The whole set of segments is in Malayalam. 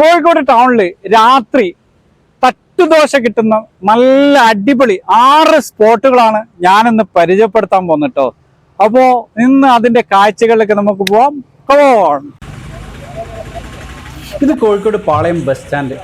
കോഴിക്കോട് ടൗണിൽ രാത്രി തട്ടുദോശ കിട്ടുന്ന നല്ല അടിപൊളി ആറ് സ്പോട്ടുകളാണ് ഞാനിന്ന് പരിചയപ്പെടുത്താൻ പോന്നിട്ടോ അപ്പോ ഇന്ന് അതിന്റെ കാഴ്ചകളിലേക്ക് നമുക്ക് പോവാം. കോൺ ഇത് കോഴിക്കോട് പാളയം ബസ് സ്റ്റാൻഡ്.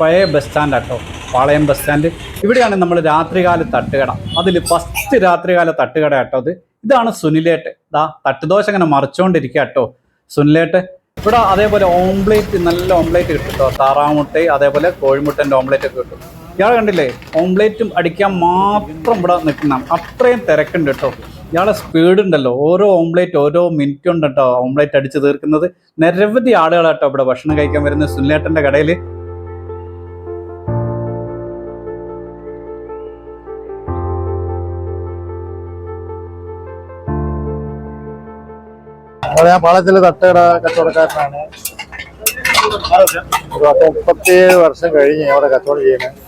പഴയ bus stand auto Palayam bus stand. ഇവിടെയാണ് നമ്മൾ രാത്രികാല തട്ടുകട. അതിൽ ഫസ്റ്റ് രാത്രികാല തട്ടുകട ആട്ടോ അത് ഇതാണ് സുനിലേട്ട്. ദാ തട്ടുദോശ ഇങ്ങനെ മറിച്ചുകൊണ്ടിരിക്കുക കേട്ടോ സുനിലേട്ട് ഇവിടെ അതേപോലെ ഓംപ്ലേറ്റ് നല്ല ഓംപ്ലേറ്റ് കിട്ടും കേട്ടോ താറാമുട്ട അതേപോലെ കോഴിമുട്ടന്റെ ഓംപ്ലേറ്റ് ഒക്കെ കിട്ടും. ഇയാൾ കണ്ടില്ലേ? ഓംപ്ലേറ്റും അടിക്കാൻ മാത്രം ഇവിടെ നിൽക്കുന്ന അത്രയും തിരക്കുണ്ട് കേട്ടോ. ഇയാളെ സ്പീഡ് ഉണ്ടല്ലോ. ഓരോ ഓംപ്ലേറ്റ് ഓരോ മിനിറ്റ് ഉണ്ട് കേട്ടോ ഓംപ്ലേറ്റ് അടിച്ച് തീർക്കുന്നത്. നിരവധി ആളുകളാട്ടോ ഇവിടെ ഭക്ഷണം കഴിക്കാൻ വരുന്ന സുനിലേട്ടന്റെ കടയിൽ അവിടെ ഞാൻ പാളത്തിൽ തട്ടുകട കച്ചവടക്കാരനാണ്. മുപ്പത്തിയേഴ് വർഷം കഴിഞ്ഞ് അവിടെ കച്ചവടം ചെയ്യുന്നത്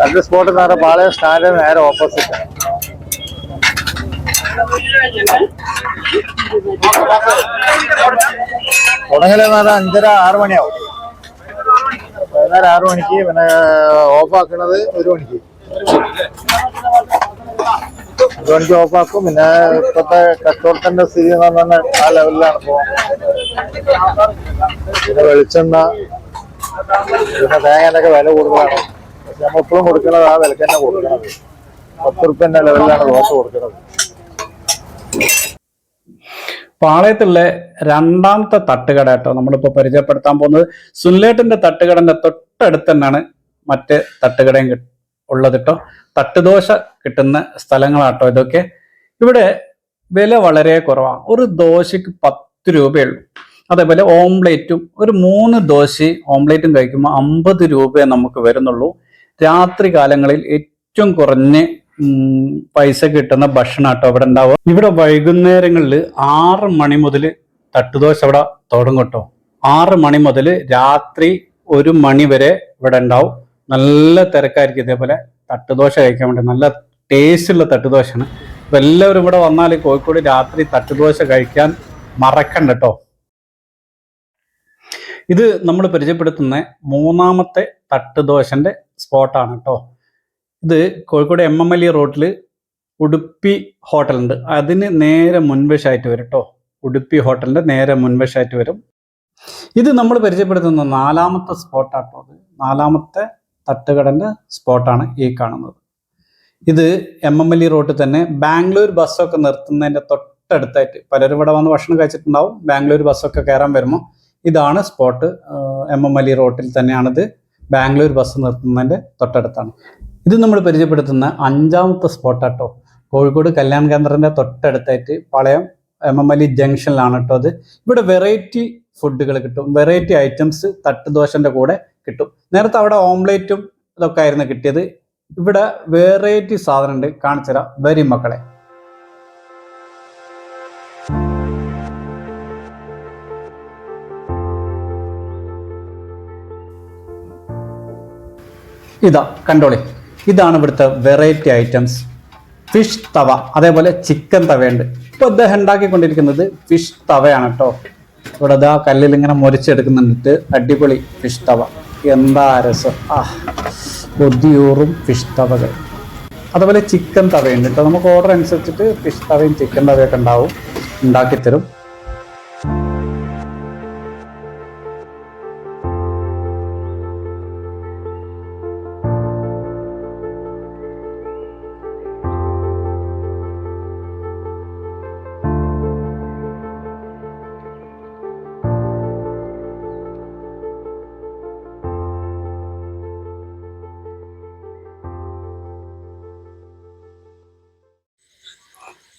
രണ്ട് സ്പോട്ട് നേരെ പാളയ സ്റ്റാൻഡിന് നേരെ ഓപ്പോസിറ്റ്. തുടങ്ങലെന്ന് പറഞ്ഞാൽ അഞ്ചര ആറ് മണിയാവും. വൈകുന്നേരം ആറ് മണിക്ക് പിന്നെ ഓഫ് ആക്കുന്നത് ഒരു മണിക്ക്. ഒരു ഓഫാക്കും പിന്നെ ഇപ്പോഴത്തെ കച്ചവടത്തിന്റെ സ്ഥിതി എന്ന് പറഞ്ഞാൽ ആ ലെവലിലാണ് പോകുന്നത് വെളിച്ചെണ്ണ പിന്നെ തേങ്ങേന്റെ വില കൂടുതലാണ്. പക്ഷെ നമ്മൾ ഇപ്പോഴും കൊടുക്കുന്നത് ആ വിലക്ക് തന്നെ കൊടുക്കുന്നത് പത്ത് റുപ്യന്റെ ലെവലിലാണ് ദോശ കൊടുക്കുന്നത്. പാളയത്തുള്ള രണ്ടാമത്തെ തട്ടുകട കേട്ടോ നമ്മളിപ്പോൾ പരിചയപ്പെടുത്താൻ പോകുന്നത്. സുനിലേട്ടന്റെ തട്ടുകടന്റെ തൊട്ടടുത്ത് തന്നെയാണ് മറ്റ് തട്ടുകടയും ഉള്ളത് കേട്ടോ തട്ടുദോശ കിട്ടുന്ന സ്ഥലങ്ങളാട്ടോ ഇതൊക്കെ. ഇവിടെ വില വളരെ കുറവാണ് ഒരു ദോശയ്ക്ക് പത്ത് രൂപയുള്ളൂ അതേപോലെ ഓംലേറ്റും ഒരു മൂന്ന് ദോശ ഓംലേറ്റും കഴിക്കുമ്പോൾ അമ്പത് രൂപയെ നമുക്ക് വരുന്നുള്ളൂ. രാത്രി കാലങ്ങളിൽ ഏറ്റവും കുറഞ്ഞ പൈസ കിട്ടുന്ന ഭക്ഷണം കേട്ടോ ഇവിടെ ഉണ്ടാവുക. ഇവിടെ വൈകുന്നേരങ്ങളിൽ ആറ് മണി മുതൽ തട്ടുദോശ ഇവിടെ തുടങ്ങും കേട്ടോ ആറ് മണി മുതൽ രാത്രി ഒരു മണി വരെ ഇവിടെ ഉണ്ടാവും. നല്ല തിരക്കായിരിക്കും ഇതേപോലെ തട്ടുദോശ കഴിക്കാൻ വേണ്ടി. നല്ല ടേസ്റ്റ് ഉള്ള തട്ടുദോശയാണ്. അപ്പൊ എല്ലാവരും ഇവിടെ വന്നാൽ കോഴിക്കോട് രാത്രി തട്ടുദോശ കഴിക്കാൻ മറക്കണ്ട കേട്ടോ. ഇത് നമ്മൾ പരിചയപ്പെടുത്തുന്ന മൂന്നാമത്തെ തട്ടുദോശന്റെ സ്പോട്ടാണ് കേട്ടോ. ഇത് Kozhikode M M L E റോഡിൽ ഉടുപ്പി ഹോട്ടലുണ്ട്. അതിന് നേരെ മുൻവശമായിട്ട് വരും കേട്ടോ. ഉടുപ്പി ഹോട്ടലിന്റെ നേരെ മുൻവശമായിട്ട് വരും. ഇത് നമ്മൾ പരിചയപ്പെടുത്തുന്ന നാലാമത്തെ സ്പോട്ടാട്ടോ അത് നാലാമത്തെ തട്ടുകടന്റെ സ്പോട്ടാണ് ഈ കാണുന്നത്. ഇത് എം എം എൽ ഇ റോഡിൽ തന്നെ ബാംഗ്ലൂർ ബസ്സൊക്കെ നിർത്തുന്നതിന്റെ തൊട്ടടുത്തായിട്ട് പലരും ഇവിടെ വന്ന് ഭക്ഷണം കഴിച്ചിട്ടുണ്ടാവും. ബാംഗ്ലൂർ ബസ്സൊക്കെ കയറാൻ വരുമ്പോൾ ഇതാണ് spot M M L E റോട്ടിൽ തന്നെയാണിത്. ബാംഗ്ലൂർ ബസ് നിർത്തുന്നതിന്റെ തൊട്ടടുത്താണ്. ഇത് നമ്മൾ പരിചയപ്പെടുത്തുന്ന അഞ്ചാമത്തെ സ്പോട്ടാട്ടോ കോഴിക്കോട് കല്യാൺ കേന്ദ്രത്തിന്റെ തൊട്ടടുത്തായിട്ട് Palayam M M L E ജംഗ്ഷനിലാണ് കേട്ടോ അത്. ഇവിടെ വെറൈറ്റി ഫുഡുകൾ കിട്ടും. വെറൈറ്റി ഐറ്റംസ് തട്ടുദോശന്റെ കൂടെ കിട്ടും. നേരത്തെ അവിടെ ഓംലേറ്റും ഇതൊക്കെ ആയിരുന്നു കിട്ടിയത്. ഇവിടെ വെറൈറ്റി സാധനം ഉണ്ട്. കാണിച്ചുതരാം വരും മക്കളെ. ഇതാ കണ്ടോളി. ഇതാണ് ഇവിടുത്തെ വെറൈറ്റി ഐറ്റംസ് ഫിഷ് തവ അതേപോലെ ചിക്കൻ തവയുണ്ട്. ഇപ്പൊ അദ്ദേഹം ഉണ്ടാക്കിക്കൊണ്ടിരിക്കുന്നത് ഫിഷ് തവയാണ് കേട്ടോ. ഇവിടെ ഇതാ കല്ലിൽ ഇങ്ങനെ മുരിച്ചെടുക്കുന്നുണ്ട് അടിപൊളി ഫിഷ് തവ. എന്താ രസം? ആ കൊതിയൂറും ഫിഷ് തവകൾ അതുപോലെ ചിക്കൻ തവയുണ്ട്. കേട്ടോ നമുക്ക് ഓർഡർ അനുസരിച്ചിട്ട് ഫിഷ് തവയും ചിക്കൻ തവയൊക്കെ ഉണ്ടാവും. ഉണ്ടാക്കിത്തരും.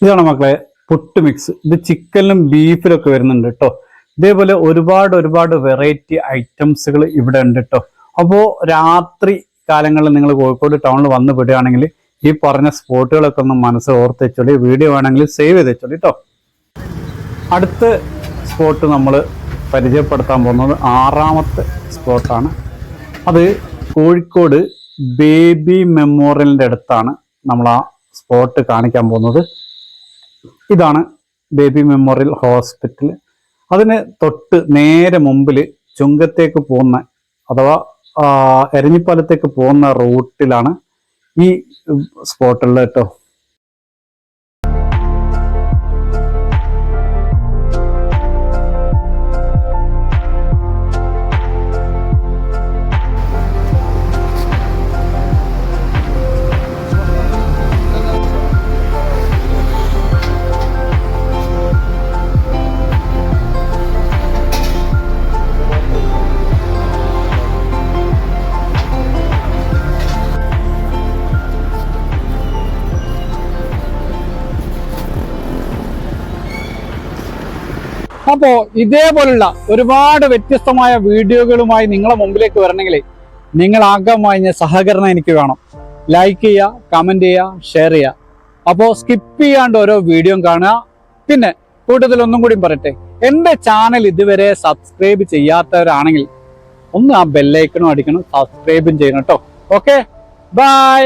ഇതാണ് മക്കളെ പുട്ട് മിക്സ് ഇത് ചിക്കനിലും ബീഫിലൊക്കെ വരുന്നുണ്ട് കേട്ടോ ഇതേപോലെ ഒരുപാട് ഒരുപാട് വെറൈറ്റി ഐറ്റംസുകൾ ഇവിടെ ഉണ്ട് കേട്ടോ അപ്പോൾ രാത്രി കാലങ്ങളിൽ നിങ്ങൾ കോഴിക്കോട് ടൗണിൽ വന്ന് വിടുകയാണെങ്കിൽ ഈ പറഞ്ഞ സ്പോട്ടുകളൊക്കെ ഒന്ന് മനസ്സിൽ ഓർത്ത് വെച്ചോളി. വീഡിയോ വേണമെങ്കിൽ സേവ് ചെയ്ത് വെച്ചോളി കേട്ടോ അടുത്ത സ്പോട്ട് നമ്മൾ പരിചയപ്പെടുത്താൻ പോകുന്നത് ആറാമത്തെ സ്പോട്ടാണ് അത് കോഴിക്കോട് ബേബി മെമ്മോറിയലിന്റെ അടുത്താണ് നമ്മൾ ആ സ്പോട്ട് കാണിക്കാൻ പോകുന്നത്. ഇതാണ് ബേബി മെമ്മോറിയൽ ഹോസ്പിറ്റൽ അതിന് തൊട്ട് നേരെ മുമ്പിൽ ചുങ്കത്തേക്ക് പോകുന്ന അഥവാ എരഞ്ഞിപ്പാലത്തേക്ക് പോകുന്ന റൂട്ടിലാണ് ഈ സ്പോട്ടുള്ളത് കേട്ടോ. അപ്പോ ഇതേപോലുള്ള ഒരുപാട് വ്യത്യസ്തമായ വീഡിയോകളുമായി നിങ്ങളെ മുമ്പിലേക്ക് വരണമെങ്കിൽ നിങ്ങൾ ആകമായ സഹകരണം എനിക്ക് വേണം. ലൈക്ക് ചെയ്യുക കമന്റ് ചെയ്യുക ഷെയർ ചെയ്യുക. അപ്പോൾ സ്കിപ്പ് ചെയ്യാണ്ട് ഓരോ വീഡിയോ കാണുക. പിന്നെ കൂട്ടത്തിൽ ഒന്നും കൂടി പറയട്ടെ. എന്റെ ചാനൽ ഇതുവരെ സബ്സ്ക്രൈബ് ചെയ്യാത്തവരാണെങ്കിൽ ഒന്ന് ആ ബെല്ലൈക്കണും അടിക്കണം സബ്സ്ക്രൈബും ചെയ്യണം കേട്ടോ ഓക്കെ ബൈ